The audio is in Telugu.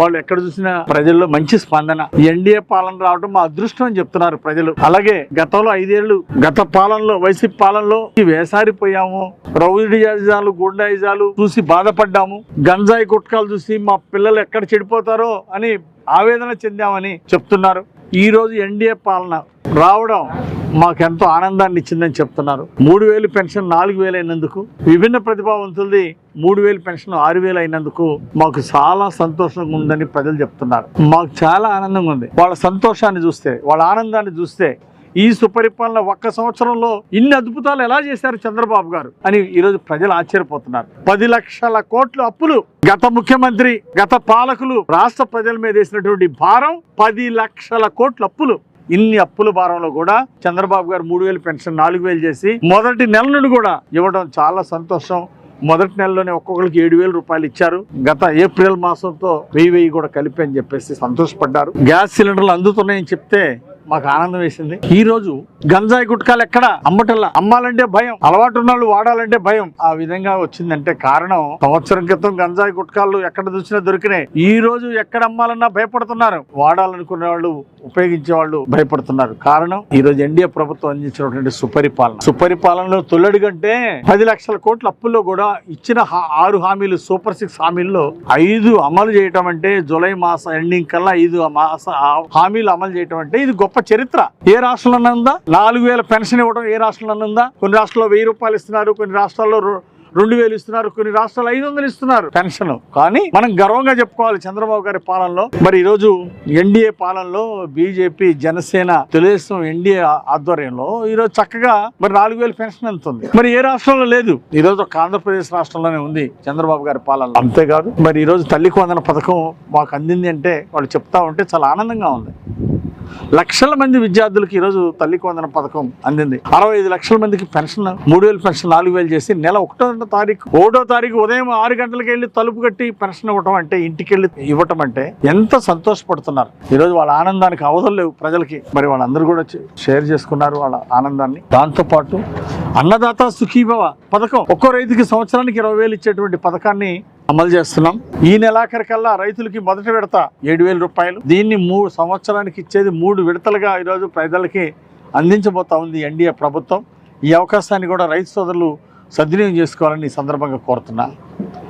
వాళ్ళు ఎక్కడ చూసినా ప్రజల్లో మంచి స్పందన. ఎన్డీఏ పాలన రావడం మా అదృష్టం అని చెప్తున్నారు ప్రజలు. అలాగే గతంలో ఐదేళ్ళు గత పాలనలో వైసీపీ పాలనలో ఈ వేసారిపోయాము రౌడీజాలు గుండాయిజాలు చూసి బాధపడ్డాము. గంజాయి గుట్కాలు చూసి మా పిల్లలు ఎక్కడ చెడిపోతారో అని ఆవేదన చెందామని చెప్తున్నారు. ఈ రోజు ఎన్డీఏ పాలన రావడం మాకెంతో ఆనందాన్ని ఇచ్చిందని చెప్తున్నారు. మూడు వేలు పెన్షన్ నాలుగు వేలు అయినందుకు విభిన్న ప్రతిభావంతులది మూడు వేలు పెన్షన్ ఆరు వేలు అయినందుకు మాకు చాలా సంతోషంగా ఉందని ప్రజలు చెప్తున్నారు. మాకు చాలా ఆనందంగా ఉంది. వాళ్ళ సంతోషాన్ని చూస్తే వాళ్ళ ఆనందాన్ని చూస్తే ఈ సుపరిపాలన ఒక్క సంవత్సరంలో ఇన్ని అద్భుతాలు ఎలా చేశారు చంద్రబాబు గారు అని ఈరోజు ప్రజలు ఆశ్చర్యపోతున్నారు. పది లక్షల కోట్ల అప్పులు గత ముఖ్యమంత్రి గత పాలకులు రాష్ట్ర ప్రజల మీద వేసినటువంటి భారం పది లక్షల కోట్ల అప్పులు. ఇన్ని అప్పుల భారంలో కూడా చంద్రబాబు గారు మూడు వేలు పెన్షన్ నాలుగు వేలు చేసి మొదటి నెల నుండి కూడా ఇవ్వడం చాలా సంతోషం. మొదటి నెలలోనే ఒక్కొక్కరికి ఏడు వేల రూపాయలు ఇచ్చారు. గత ఏప్రిల్ మాసంతో వెయ్యి వెయ్యి కూడా కలిపి అని చెప్పేసి సంతోషపడ్డారు. గ్యాస్ సిలిండర్లు అందుతున్నాయని చెప్తే మాకు ఆనందం వేసింది. ఈ రోజు గంజాయి గుట్కాలు ఎక్కడ? అమ్మటల్లా. అమ్మాలంటే భయం అలవాటు ఉన్న వాళ్ళు వాడాలంటే భయం. ఆ విధంగా వచ్చిందంటే కారణం సంవత్సరం క్రితం గంజాయి గుట్కాలు ఎక్కడ చూసినా దొరికినాయి. ఈ రోజు ఎక్కడ అమ్మాలన్నా భయపడుతున్నారు? వాడాలనుకునే వాళ్ళు ఉపయోగించే వాళ్ళు భయపడుతున్నారు. కారణం ఈ రోజు ఎన్డీఏ ప్రభుత్వం అందించినటువంటి సుపరిపాలన. సుపరిపాలనలో తొల్లడి కంటే పది లక్షల కోట్ల అప్పుల్లో కూడా ఇచ్చిన ఆరు హామీలు సూపర్ సిక్స్ హామీల్లో ఐదు అమలు చేయటం అంటే జూలై మాస ఎండింగ్ కల్లా ఐదు మాస హామీలు అమలు చేయటం అంటే ఇది గొప్ప చరిత్ర. ఏ రాష్ట్రంలో ఉందా నాలుగు వేల పెన్షన్ ఇవ్వడం ఏ రాష్ట్రంలో ఉందా కొన్ని రాష్ట్రాల్లో వెయ్యి రూపాయలు ఇస్తున్నారు కొన్ని రాష్ట్రాల్లో రొ- రెండు వేలు ఇస్తున్నారు కొన్ని రాష్ట్రాలు ఐదు వందలు ఇస్తున్నారు పెన్షన్. కానీ మనం గర్వంగా చెప్పుకోవాలి చంద్రబాబు గారి పాలనలో. మరి ఈరోజు ఎన్డీఏ పాలనలో బీజేపీ జనసేన తెలుగుదేశం ఎన్డీఏ ఆధ్వర్యంలో ఈరోజు చక్కగా మరి నాలుగు వేలు పెన్షన్ ఉంది మరి ఏ రాష్ట్రంలో లేదు. ఈ రోజు ఒక ఆంధ్రప్రదేశ్ రాష్ట్రంలోనే ఉంది చంద్రబాబు గారి పాలనలో. అంతేకాదు మరి ఈరోజు తల్లికి వందన పథకం మాకు అందింది అంటే వాళ్ళు చెప్తా ఉంటే చాలా ఆనందంగా ఉంది. లక్షల మంది విద్యార్థులకు ఈరోజు తల్లి కొందన పథకం అందింది. అరవై ఐదు లక్షల మందికి పెన్షన్ మూడు వేలు పెన్షన్ నాలుగు వేలు చేసి నెల ఒకటో తారీఖు ఒకటో తారీఖు ఉదయం ఆరు గంటలకు వెళ్ళి తలుపు కట్టి పెన్షన్ ఇవ్వటం అంటే ఇంటికి వెళ్ళి ఇవ్వటం అంటే ఎంత సంతోషపడుతున్నారు. ఈరోజు వాళ్ళ ఆనందానికి అవధులు లేవు ప్రజలకి. మరి వాళ్ళందరూ కూడా షేర్ చేసుకున్నారు వాళ్ళ ఆనందాన్ని. దాంతోపాటు అన్నదాత సుఖీభవ పథకం ఒక్కో రైతుకి సంవత్సరానికి ఇరవై వేలు ఇచ్చేటువంటి పథకాన్ని అమలు చేస్తున్నాం. ఈ నెలాఖరికల్లా రైతులకి మొదటి విడత ఏడు వేల రూపాయలు. దీన్ని మూడు సంవత్సరానికి ఇచ్చేది మూడు విడతలుగా ఈరోజు ప్రజలకి అందించబోతా ఉంది ఎన్డీఏ ప్రభుత్వం. ఈ అవకాశాన్ని కూడా రైతు సోదరులు సద్వినియోగం చేసుకోవాలని ఈ సందర్భంగా కోరుతున్నా.